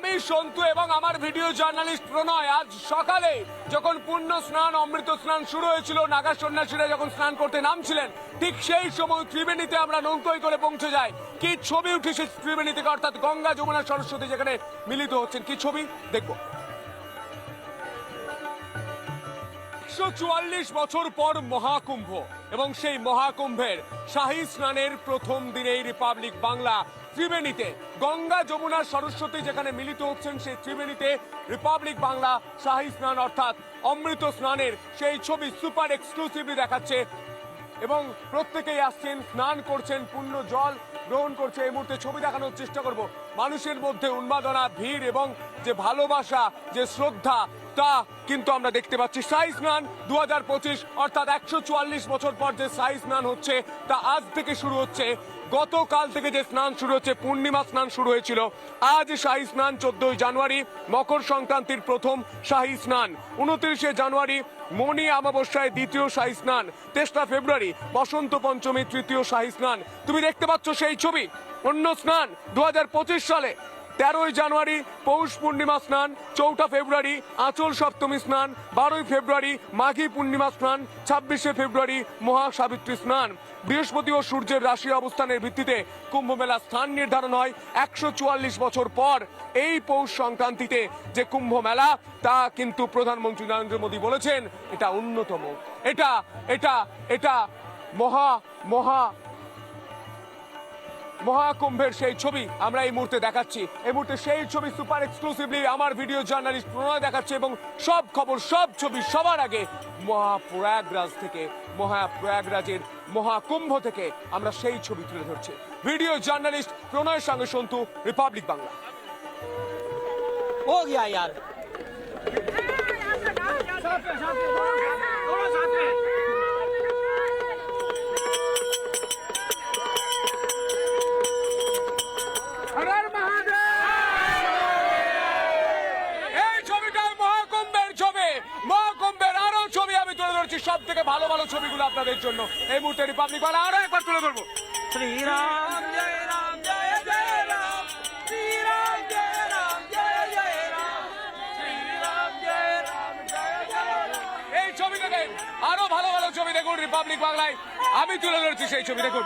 আমি, সন্তু এবং আমার ভিডিও জার্নালিস্ট প্রণয়, আজ সকালে যখন পূর্ণ স্নান, অমৃত স্নান শুরু হয়েছিল, নাগা সন্ন্যাসীরা যখন স্নান করতে নামছিলেন, ঠিক সেই সময় ত্রিবেণীতে আমরা নৌকোয় করে পৌঁছে যাই। কি ছবি উঠেছে ত্রিবেণী থেকে অর্থাৎ গঙ্গা, যমুনা, সরস্বতী যেখানে মিলিত হচ্ছেন। কি ছবি? দেখব। একশো চুয়াল্লিশ বছর পর মহাকুম্ভ এবং সেই মহাকুম্ভের শাহী স্নানের প্রথম দিনেই রিপাবলিক বাংলা ত্রিবেণীতে, গঙ্গা যমুনা সরস্বতী যেখানে মিলিত হচ্ছেন সেই ত্রিবেণীতে রিপাবলিক বাংলা শাহী স্নান অর্থাৎ অমৃত স্নানের সেই ছবি সুপার এক্সক্লুসিভলি দেখাচ্ছে এবং প্রত্যেকেই আসছেন, স্নান করছেন, পূর্ণ জল গ্রহণ করছে। এই মুহূর্তে ছবি দেখানোর চেষ্টা করব। মানুষের মধ্যে উন্মাদনা, ভিড় এবং যে ভালোবাসা, যে শ্রদ্ধা তা কিন্তু আমরা দেখতে পাচ্ছি সাই স্নান দু হাজার পঁচিশ, অর্থাৎ একশো চুয়াল্লিশ বছর পর যে সাই স্নান হচ্ছে, তা আজ থেকে শুরু হচ্ছে। গতকাল থেকে যে স্নান শুরু হচ্ছে, পূর্ণিমা স্নান শুরু হয়েছিল। আজ শাহী স্নান চোদ্দই জানুয়ারি, মকর সংক্রান্তির প্রথম শাহী স্নান। উনত্রিশে জানুয়ারি, মণি অমাবস্যায় দ্বিতীয় শাহী স্নান। তেসরা ফেব্রুয়ারি, বসন্ত পঞ্চমী তৃতীয় শাহী স্নান। তুমি দেখতে পাচ্ছ সেই ছবি? অন্য স্নান দু হাজার পঁচিশ সালে। তেরোই জানুয়ারি পৌষ পূর্ণিমা স্নান, চৌঠা ফেব্রুয়ারি আঁচল সপ্তমী স্নান, বারোই ফেব্রুয়ারি মাঘী পূর্ণিমা স্নান, ছাব্বিশে ফেব্রুয়ারি মহাসাবিত্রী স্নান। বৃহস্পতি ও সূর্যের রাশি অবস্থানের ভিত্তিতে কুম্ভ মেলা স্থান নির্ধারণ হয় একশো চুয়াল্লিশ বছর পর। এই পৌষ সংক্রান্তিতে যে কুম্ভ মেলা তা কিন্তু প্রধানমন্ত্রী নরেন্দ্র মোদী বলেছেন, এটা অন্যতম এটা এটা এটা মহা মহা মহাকুম্ভের সেই ছবি আমরা এই মুহূর্তে দেখাচ্ছি। এই মুহূর্তে সেই ছবি সুপার এক্সক্লুসিভলি আমার ভিডিও জার্নালিস্ট প্রণয় দেখাচ্ছে এবং সব খবর সব ছবি সবার আগে মহাপ্রয়াগরাজ থেকে মহাপ্রয়াগরাজের মহাকুম্ভ থেকে আমরা সেই ছবি তুলে ধরছি। ভিডিও জার্নালিস্ট প্রণয়ের সঙ্গে সন্তু রিপাবলিক বাংলা। ও গিয়া ইয়ার। করছি সব থেকে ভালো ভালো ছবিগুলো আপনাদের জন্য। এই মুহূর্তে রিপাবলিক বাংলা আরও একবার তুলে ধরবো। শ্রীরাম এই ছবি দেখেন আরও ভালো ভালো ছবি দেখুন রিপাবলিক বাংলায় আমি তুলে ধরছি সেই ছবি, দেখুন।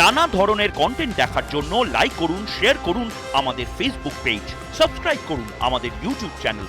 নানা ধরনের কন্টেন্ট দেখার জন্য লাইক করুন শেয়ার করুন আমাদের ফেসবুক পেজ সাবস্ক্রাইব করুন আমাদের ইউটিউব চ্যানেল